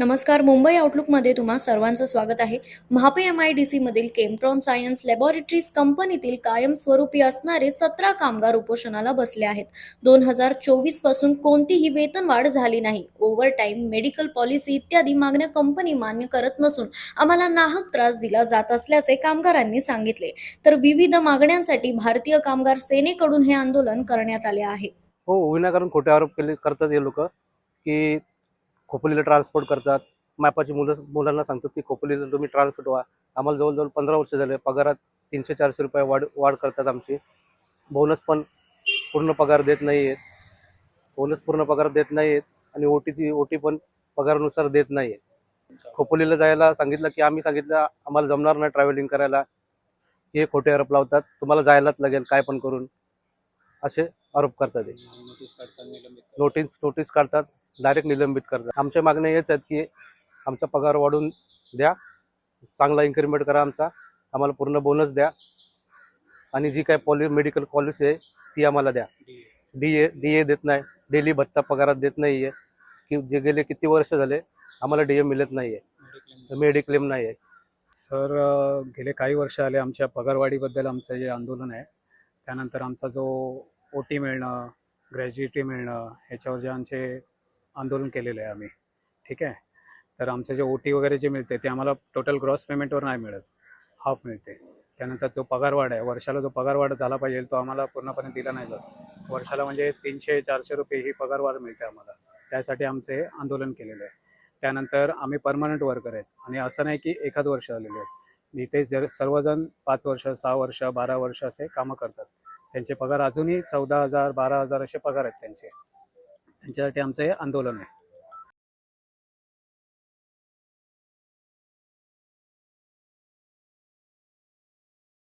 नमस्कार मुंबई आउटलुकमध्ये तुम्हा सर्वांचं स्वागत आहे. महापे एम आय डी सीमधील केमट्रॉन सायन्स लॅबॉरेटरीज कंपनीतील कायमस्वरूपी असणारे सतरा कामगार उपोषणाला बसले आहेत. दोन हजार चोवीसपासून कोणतीही वेतनवाढ झाली नाही. ओव्हर टाईम मेडिकल पॉलिसी इत्यादी मागण्या कंपनी मान्य करत नसून आम्हाला नाहक त्रास दिला जात असल्याचे कामगारांनी सांगितले. तर विविध मागण्यांसाठी भारतीय कामगार सेनेकडून हे आंदोलन करण्यात आले आहे. हो विनाकारण खोटे आरोप केले करतात हे लोक की खोपोलीला ट्रान्सपोर्ट करतात. मापाची मुलं मुलांना सांगतात की खोपोलीला तुम्ही ट्रान्सपोर्ट व्हा. आम्हाला जवळजवळ पंधरा वर्ष झाले. पगारात तीनशे चारशे रुपये वाढ वाढ करतात आमची. बोनस पण पूर्ण पगार देत नाही आहेत बोनस पूर्ण पगार देत नाही आहेत आणि ओ टीची ओ टी पण पगारानुसार देत नाही आहे खोपोलीला जायला सांगितलं की आम्ही सांगितलं आम्हाला जमणार नाही ट्रॅव्हलिंग करायला. हे खोटे आरोप लावतात. तुम्हाला जायलाच लागेल काय पण करून. असे आरोप करतात. नोटीस नोटीस काढतात डायरेक्ट निलंबित करतात. आमच्या मागण्या हेच आहेत की आमचा पगार वाढवून द्या चांगला इन्क्रीमेंट करा आमचा आम्हाला पूर्ण बोनस द्या आणि जी काय पॉलि मेडिकल पॉलिसी आहे ती आम्हाला द्या. D A. डी ए देत नाही डेली भत्ता पगारात देत नाही आहे की जे गेले किती वर्ष झाले आम्हाला डी ए मिळत नाही आहे मेडिक्लेम नाही आहे सर गेले काही वर्ष आले आमच्या पगारवाढीबद्दल आमचं जे आंदोलन आहे. त्यानंतर आमचा जो ओ टी मिळणं ग्रॅज्युएटी मिळणं ह्याच्यावर जे आमचे आंदोलन केलेलं आहे आम्ही. ठीक आहे? तर आमचं जे ओ टी वगैरे जे मिळते ते आम्हाला टोटल ग्रॉस पेमेंटवर नाही मिळत. हाफ मिळते. त्यानंतर जो पगारवाढ आहे वर्षाला जो पगारवाढ झाला पाहिजे तो आम्हाला पूर्णपणे दिला नाही जात. वर्षाला म्हणजे तीनशे चारशे रुपये ही पगारवाढ मिळते आम्हाला. त्यासाठी आमचे आंदोलन केलेलं आहे. त्यानंतर आम्ही परमनंट वर्कर आहेत. आणि असं नाही की एखाद वर्ष आलेले आहेत. इथे जर सर्वजण पाच वर्ष सहा वर्ष बारा वर्ष असे कामं करतात. त्यांचे पगार अजूनही चौदा हजार बारा हजार असे पगार आहेत त्यांचे. त्यांच्यासाठी आमचं हे आंदोलन आहे.